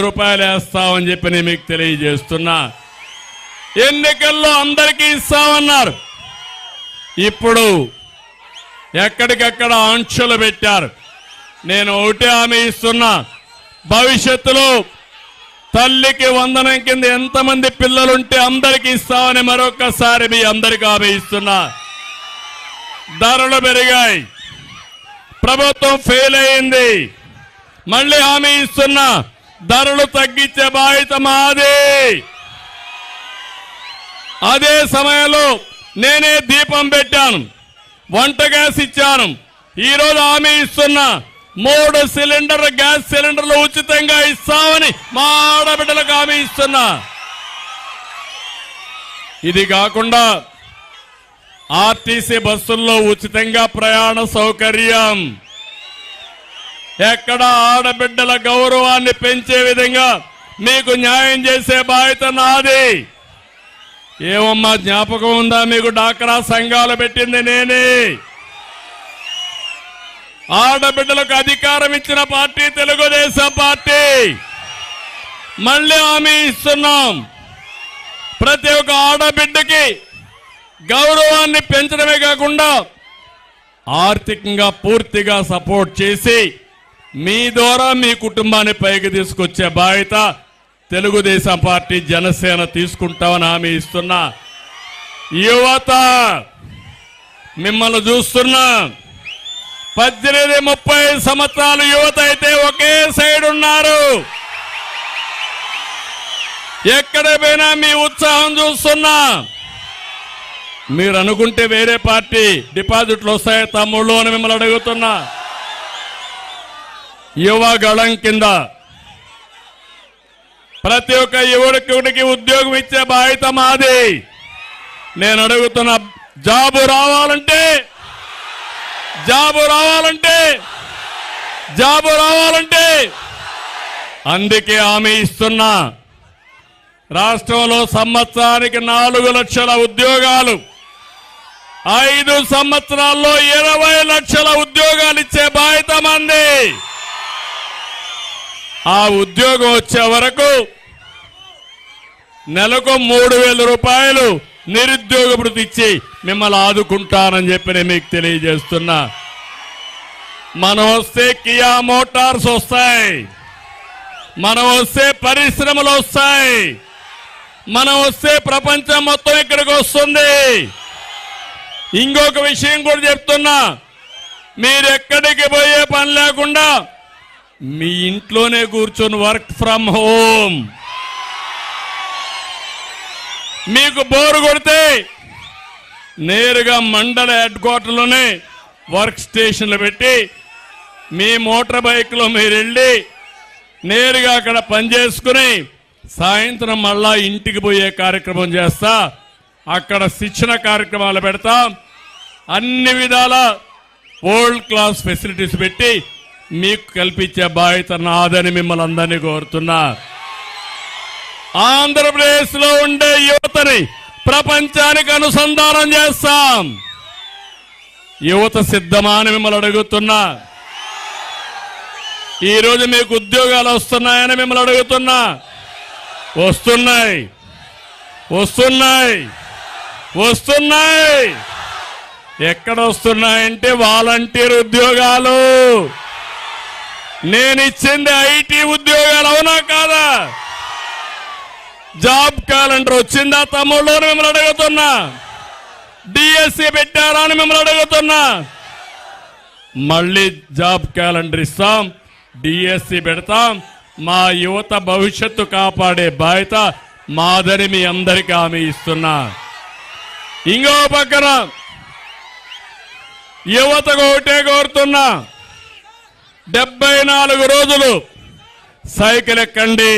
రూపాయలు వేస్తామని చెప్పి నేను మీకు తెలియజేస్తున్నా. ఎన్నికల్లో అందరికీ ఇస్తామన్నారు ఇప్పుడు ఎక్కడికక్కడ ఆంక్షలు పెట్టారు. నేను ఒకటి హామీ ఇస్తున్నా. భవిష్యత్తులో తల్లికి వందనం కింద ఎంతమంది పిల్లలుంటే అందరికీ ఇస్తామని మరొకసారి మీ అందరికీ హామీ ఇస్తున్నా. ధరలు పెరిగాయి. ప్రభుత్వం ఫెయిల్ అయింది మళ్ళీ హామీ ఇస్తున్నా. ధరలు తగ్గించే బాధ్యత మాది. అదే సమయంలో నేనే దీపం పెట్టాను. వంట గ్యాస్ ఇచ్చాను. ఈరోజు హామీ ఇస్తున్నా మూడు సిలిండర్ గ్యాస్ సిలిండర్లు ఉచితంగా ఇస్తామని మా ఆడబిడ్డలకు హామీ ఇస్తున్నా. ఇది కాకుండా ఆర్టీసీ బస్సుల్లో ఉచితంగా ప్రయాణ సౌకర్యం. ఎక్కడ ఆడబిడ్డల గౌరవాన్ని పెంచే విధంగా మీకు న్యాయం చేసే బాధ్యత నాది. ఏమమ్మా జ్ఞాపకం ఉందా మీకు? డాక్రా సంఘాలు పెట్టింది నేనే. ఆడబిడ్డలకు అధికారం ఇచ్చిన పార్టీ తెలుగుదేశం పార్టీ. మళ్ళీ హామీ ఇస్తున్నాం. ప్రతి ఒక్క ఆడబిడ్డకి గౌరవాన్ని పెంచడమే కాకుండా ఆర్థికంగా పూర్తిగా సపోర్ట్ చేసి మీ ద్వారా మీ కుటుంబాన్ని పైకి తీసుకొచ్చే బాధ్యత తెలుగుదేశం పార్టీ జనసేన తీసుకుంటామని హామీ ఇస్తున్నా యువత. మిమ్మల్ని చూస్తున్నా పద్దెనిమిది ముప్పై సంవత్సరాలు యువత అయితే ఒకే సైడ్ ఉన్నారు. ఎక్కడ పోయినా మీ ఉత్సాహం చూస్తున్నా మీరు అనుకుంటే వేరే పార్టీ డిపాజిట్లు వస్తాయి తమ్ముళ్ళు అని మిమ్మల్ని అడుగుతున్నా. యువగళం కింద ప్రతి ఒక్క యువకుడికి ఉద్యోగం ఇచ్చే బాధ్యత మాది. నేను అడుగుతున్న జాబు రావాలంటే జాబు రావాలంటే జాబు రావాలంటే అందుకే హామీ ఇస్తున్నా. రాష్ట్రంలో సంవత్సరానికి నాలుగు లక్షల ఉద్యోగాలు ఐదు సంవత్సరాల్లో ఇరవై లక్షల ఉద్యోగాలు ఇచ్చే బాధ్యత మంది. ఆ ఉద్యోగం వచ్చే వరకు నెలకు మూడు వేల రూపాయలు నిరుద్యోగ భృతి ఇచ్చి మిమ్మల్ని ఆదుకుంటానని చెప్పి నేను మీకు తెలియజేస్తున్నా. మనం వస్తే కియా మోటార్స్ వస్తాయి. మనం వస్తే పరిశ్రమలు వస్తాయి. మనం వస్తే ప్రపంచం మొత్తం ఇక్కడికి వస్తుంది. ఇంకొక విషయం కూడా చెప్తున్నా. మీరు ఎక్కడికి పోయే పని లేకుండా మీ ఇంట్లోనే కూర్చొని వర్క్ ఫ్రమ్ హోమ్. మీకు బోరు కొడితే నేరుగా మండల హెడ్ క్వార్టర్లోనే వర్క్ స్టేషన్లు పెట్టి మీ మోటార్ బైక్లో మీరు వెళ్ళి నేరుగా అక్కడ పనిచేసుకుని సాయంత్రం మళ్ళా ఇంటికి పోయే కార్యక్రమం చేస్తా. అక్కడ శిక్షణ కార్యక్రమాలు పెడతాం. అన్ని విధాల వరల్డ్ క్లాస్ ఫెసిలిటీస్ పెట్టి మీకు కల్పించే బాధ్యత నాదని మిమ్మల్ని అందరినీ కోరుతున్నా. ఆంధ్రప్రదేశ్లో ఉండే యువతని ప్రపంచానికి అనుసంధానం చేస్తాం. యువత సిద్ధమా అని మిమ్మల్ని అడుగుతున్నా. ఈరోజు మీకు ఉద్యోగాలు వస్తున్నాయని మిమ్మల్ని అడుగుతున్నా. వస్తున్నాయి. వస్తున్నాయి. వస్తున్నాయి. ఎక్కడ వస్తున్నాయంటే వాలంటీర్ ఉద్యోగాలు. నేను ఇచ్చింది ఐటీ ఉద్యోగాలు అవునా కాదా? జాబ్ క్యాలెండర్ వచ్చిందా తమ్ముళ్ళు అని మిమ్మల్ని అడుగుతున్నా. డిఎస్సి పెట్టారా అని మిమ్మల్ని అడుగుతున్నా. మళ్ళీ జాబ్ క్యాలెండర్ ఇస్తాం డిఎస్సి పెడతాం మా యువత భవిష్యత్తు కాపాడే బాధ్యత మాదని మీ అందరికీ హామీ ఇస్తున్నా. ఇంకో పక్కన యువతకు ఒకటే కోరుతున్నా. డెబ్బై నాలుగు రోజులు సైకిల్ ఎక్కండి.